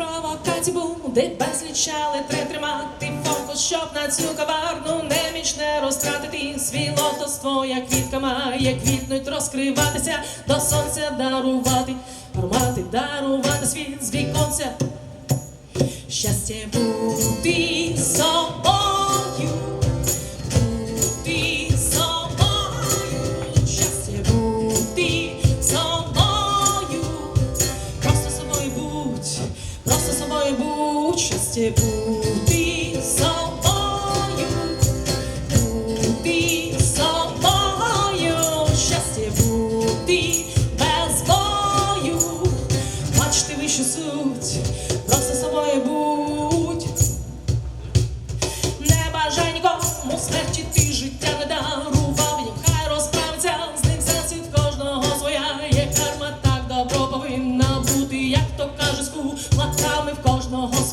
провокацій буде безліч, але треба тримати фокус, щоб на цю коварну неміч не розтратити свій лотоство, твоя квітка має квітнуть, розкриватися, до сонця дарувати, аромати дарувати світ з віконця. Щастя бути собою, будь, щастя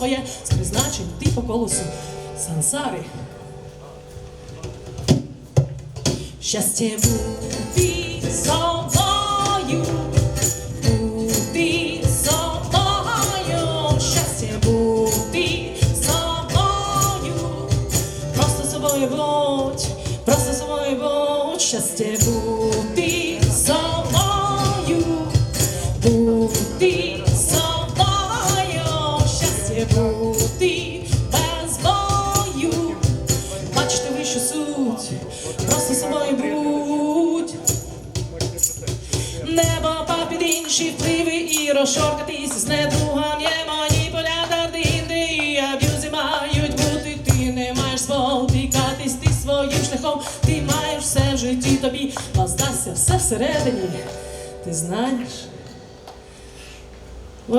своє. З призначень ти по колесу сансари. Щастя бути собою, бути собою, щастя бути собою, просто собою будь, просто собою будь, щастя бути інші впливи і розшоркатись з недругом є маніпулятор динди і аб'юзи мають бути. Ти не маєш спотикатись, ти своїм шляхом, ти маєш все в житті тобі, воздасться все всередині. Ти знаєш. О,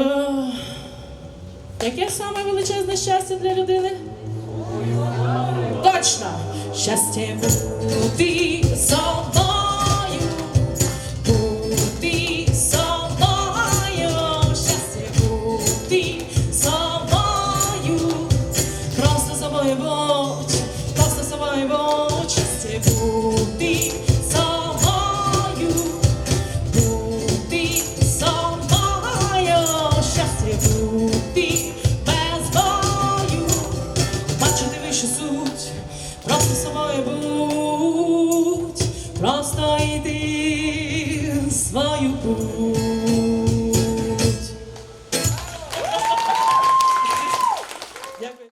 яке саме величезне щастя для людини? Точно! Щастя бути собою, собою будь, щастя бути собою, бути собою, щастя бути без бою бачити вищу суть, просто собою просто йди свою путь.